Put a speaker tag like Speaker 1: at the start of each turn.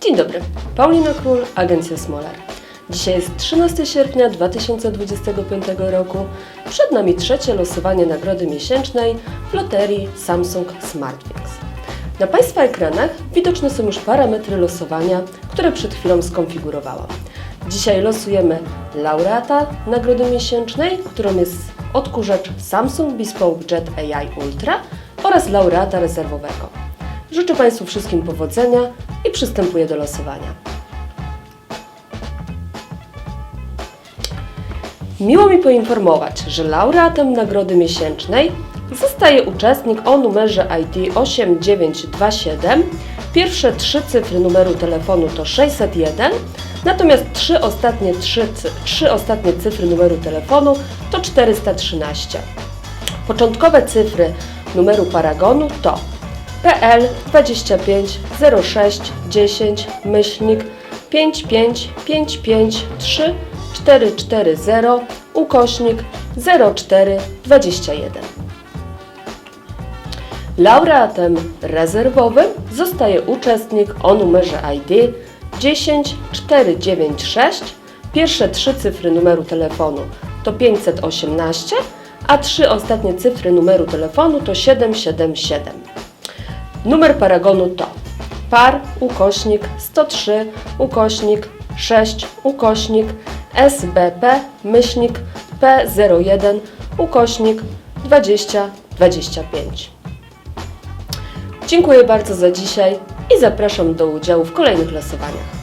Speaker 1: Dzień dobry, Paulina Król, Agencja Smolar. Dzisiaj jest 13 sierpnia 2025 roku. Przed nami trzecie losowanie nagrody miesięcznej w loterii Samsung SmartWings. Na Państwa ekranach widoczne są już parametry losowania, które przed chwilą skonfigurowałam. Dzisiaj losujemy laureata nagrody miesięcznej, którą jest odkurzacz Samsung Bespoke Jet AI Ultra oraz laureata rezerwowego. Życzę Państwu wszystkim powodzenia i przystępuję do losowania. Miło mi poinformować, że laureatem nagrody miesięcznej zostaje uczestnik o numerze ID 8927. Pierwsze trzy cyfry numeru telefonu to 601, natomiast trzy ostatnie, trzy, trzy ostatnie cyfry numeru telefonu to 413. Początkowe cyfry numeru paragonu to PL 25 06 10 myślnik 55553 440 ukośnik 0421. Laureatem rezerwowym zostaje uczestnik o numerze ID 10496. Pierwsze trzy cyfry numeru telefonu to 518, a trzy ostatnie cyfry numeru telefonu to 777. Numer paragonu to par ukośnik 103 ukośnik 6 ukośnik SBP myślnik P01 ukośnik 2025. Dziękuję bardzo za dzisiaj i zapraszam do udziału w kolejnych losowaniach.